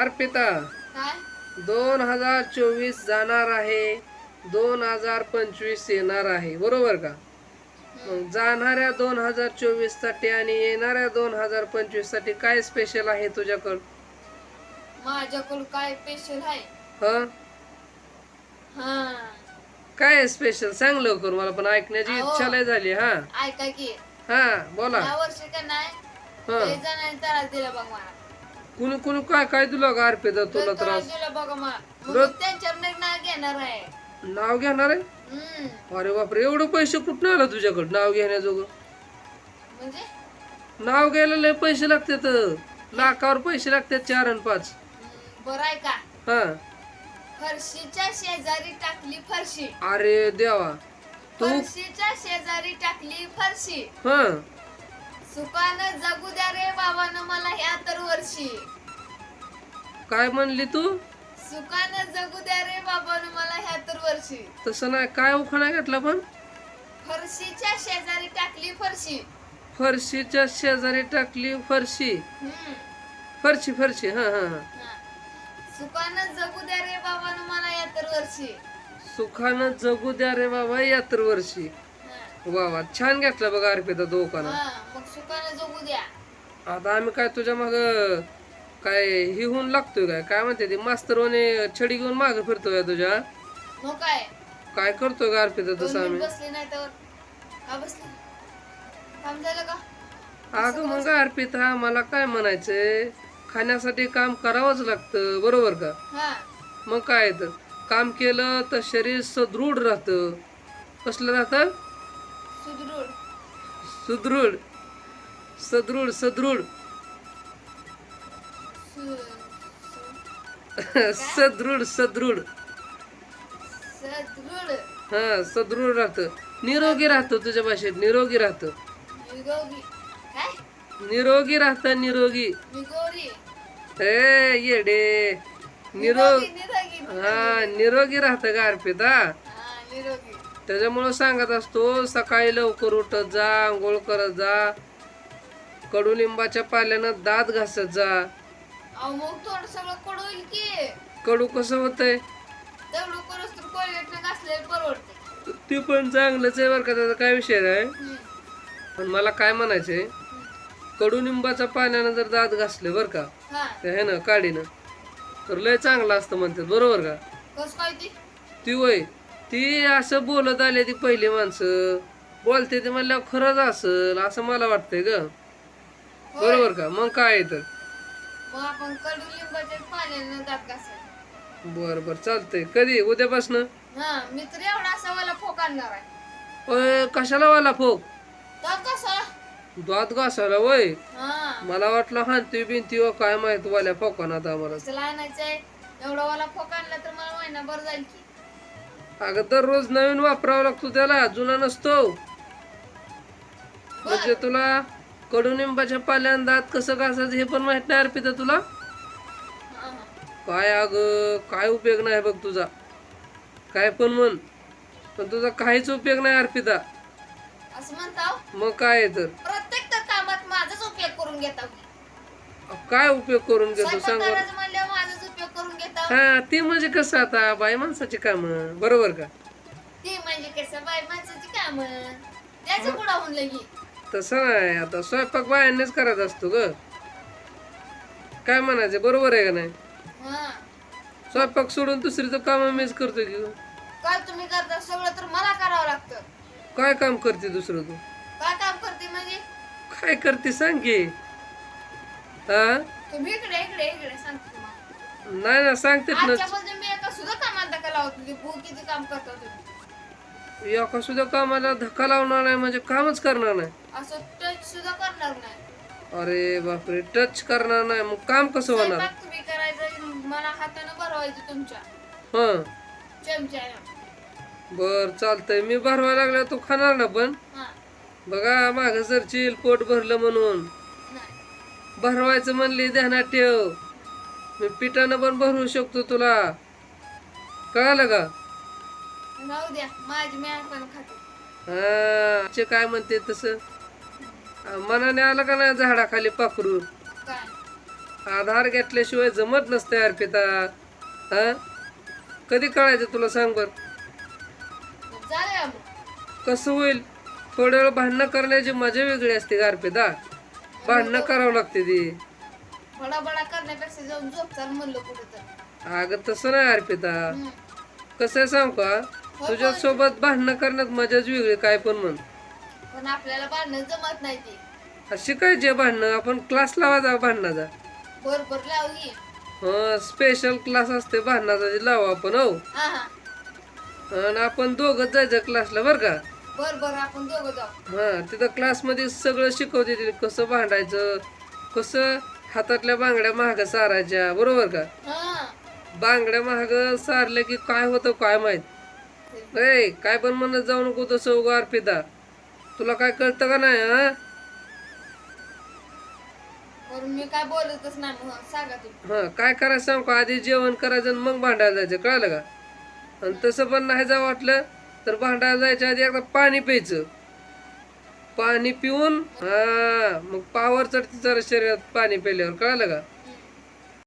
अर्पिता दोन हजार चोवीस जाणार आहे. दोन हजार पंचवीस येणार आहे. बरोबर का? मग जाणाऱ्या दोन हजार चोवीससाठी आणि येणाऱ्या दोन हजार पंचवीससाठी काय स्पेशल आहे तुझ्याकडं? माझ्याकडून काय स्पेशल आहे? ह? हा. काय स्पेशल सांग लवकर. मला पण ऐकण्याची अहो. इच्छा लय झाली हा. ऐका की. हा बोला. या वर्षी का नाही? हा. दिला बघ मला. कुणी कुणी काय काय तुला का अर्पिता तुला त्रास त्रास. दिला बघा मला मग रोज- त्यांच्यावर निर्णय घेणार आहे. नाव घेणार आहे? हम्म. अरे बापरे एवढं पैसे कुठं आलं तुझ्याकडं नाव घेण्याजोगं? म्हणजे? नाव घ्यायला लय पैसे लागतात. लाखावर पैसे लागतात चार आणि पाच. हम्म, बरं आहे का? हा. फरशीच्या शेजारी टाकली फरशी. अरे देवा. तू फरशीच्या शेजारी टाकली फरशी. हा. सुखानं जगू द्या रे बाबानं मला ह्या तर वर्षी. काय म्हणली तू? सुखानं जगू द्या रे बाबानं मला ह्या तर वर्षी. तसं नाही काय उखाणा घेतला पण? फरशीच्या शेजारी टाकली फरशी. फरशीच्या शेजारी टाकली फरशी. हम्म, फरशी फरशी हा हा हा. हा. सुखानं जगू द्या रे बाबानं मला या तर वर्षी. सुखानं जगू द्या रे बाबा यात्र वर्षी. हा. वा वा छान घेतला बघा अर्पिता दोकाना हा, मग सुखानं जगू द्या. आता आम्ही काय तुझ्या माग काय ही होऊन लागतोय काय? काय म्हणते ते? मास्तरवाने छडी घेऊन माग फिरतोय तुझ्या? मग काय? काय करतोय का अर्पिता दोन तसं मिनिट आम्ही? बसले नाही तर? का बसले? काम झालं का? अगं मग अर्पिता मला काय म्हणायचंय? खाण्यासाठी काम करावंच लागतं बरोबर का? हा. मग काय तर? काम केलं तर शरीर सदृढ राहतं. कसलं राहतं? सुदृढ. सुदृढ. सदृढ सदृढ. सदृढ. सदृढ हा सदृढ राहतं. निरोगी राहतं तुझ्या भाषेत निरोगी राहतं. निरोगी. राहतं निरोगी. येडे निरोग निरोगी हा निरोगी राहतं का अर्पिता. हा त्याच्यामुळं सांगत असतो सकाळी लवकर उठत जा आंघोळ करत जा. कडुलिंबाच्या पाल्यानं दात घासत जा. अहो मग थोडं सगळं कडू की? कडू कसं होतंय? तेवढं करूस तर कोलगेटनं घासलेलं परवडते ते पण चांगलंच आहे बरं का त्याचा काय विषय नाही. हम्म. पण मला काय म्हणायचंय कडुनिंबाच्या पाण्यानं जर दात घासले बरं का हा. ते आहे ना काडीनं. तर लय चांगलं असतं म्हणतात बरोबर का? कस काय ती? ती वय ती असं बोलत आले ती पहिली माणसं. बोलते ते म्हणल्यावर खरंच असल असं मला वाटतंय ग. बरोबर का? मग काय आहे तर? मग आपण कडू लिंबाच्या पाण्यानं दात घासायचं. बर बर. चालतंय. कधी? उद्यापासनं? हा मी तर एवढा असा मला फोक आणणार आहे. ओय कशाला वाला फोक? तर कसा दात घासायला वय? हा. मला वाटलं हानती बिनती व काय माहीत वाल्या फोकान आता आम्हाला चला आणायचंय एवढा वाला फोक आणला तर मला महिनाभर जाईल की. अगं दररोज नवीन वापरावा लागतो त्याला. जुना नसतो. म्हणजे तुला कडुनिंबाच्या पाल्यानं दात कसं घासायचं हे पण माहीत नाही अर्पिता तुला. काय अग काय उपयोग नाही बघ तुझा. काय पण म्हण पण तुझा काहीच उपयोग नाही अर्पिता. असं मग काय तर? प्रत्येक तर कामात माझाच उपयोग करून घेताव की काय उपयोग करून घेतो सांग बरं. करायचं म्हणल्यावर माझाच उपयोग करून घेताव. हा ती म्हणजे कसं आता बाई माणसाची काम बरोबर का? ती म्हणजे कसं बाय माणसाची काम. त्याचं पुढं होऊन लगी. तसं नाही आता स्वयंपाक बायांनीच करायचा असतो ग. काय म्हणायचं बरोबर आहे का नाही? हा. स्वयंपाक सोडून दुसरीचं काम मीच करतो की काय तुम्ही करता? सगळं तर मला करावं लागतं. काय काम करते दुसरं तू? काय काम करते म्हणजे? काय करते सांग की. हा तुम्ही इकडे इकडे इकडे सांगते तुम्हाला. नाही ना सांगतेत ना आजच्यापासून मी एका सुद्धा होती किती काम करता तुम्ही. एका सुद्धा कामाला धक्का लावणार नाही म्हणजे कामच करणार नाही. असं टच सुद्धा करणार नाही. अरे बापरे टच करणार नाही मग काम कसं होणार? स्वयंपाक तुम्ही करायचं मला हातानं भरवायचं तुमच्या. हा. चमच्यानं. बर चालतंय. मी भरवायला लागल्या तू खाणार ना पण? हा. बघा माग सरशील पोट भरलं म्हणून. नाही. भरवायचं म्हणली ध्यानात ठेव. मी पिठानं पण भरवू शकतो तुला. कळालं का? राहू द्या माझी मी पण खाते. हा काय म्हणते तसं. आ, मनाने आलं का नाही झाडाखाली पाखरू? काय? आधार घेतल्याशिवाय जमत नसते अर्पिता. हा? कधी कळायचं तुला सांग बर? मग. कसं होईल? थोड्या वेळ भांडणं करण्याची मजा वेगळी असते का अर्पिता. भांडणं करावं लागते ती. बडा करण्यापेक्षा जाऊन झोप चाल म्हणलं कुठं तर. अगं तसं नाही अर्पिता. कसं आहे सांग का? तुझ्या सोबत भांडणं करण्यात मजाच वेगळी काय पण म्हण. पण आपल्याला भांडणं जमत नाही ते. शिकायचे भांडणं? आपण क्लास लावायचा भांडणाचा. बरोबर लावली हा स्पेशल क्लास असते भांडणाचा ते लावू आपण हो. हा हा. आणि आपण दोघंच जायचं क्लासला बरं का? बर बर आपण दोघं जाऊ. हा तिथं क्लासमध्ये सगळं शिकवते ते कसं भांडायचं कसं हातातल्या बांगड्या महाग सारायच्या बरोबर का? हा. बांगड्या महाग सारल्या की काय होतं काय माहीत? ए काय पण म्हणत जाऊ नको तसं उगा अर्पिता तुला काय कळतं का नाही हा? मी काय बोलतच नाही मग सांगा तुम्ही. हा काय करायचं सांग का? आधी जेवण करायचं आणि मग भांडायला जायचं कळलं का? आणि तसं पण नाही जा वाटलं तर भांडायला जायच्या आधी एकदा पाणी प्यायचं. पाणी पिऊन हा मग पावर चढते जरा शरीरात पाणी प्यायल्यावर कळलं का?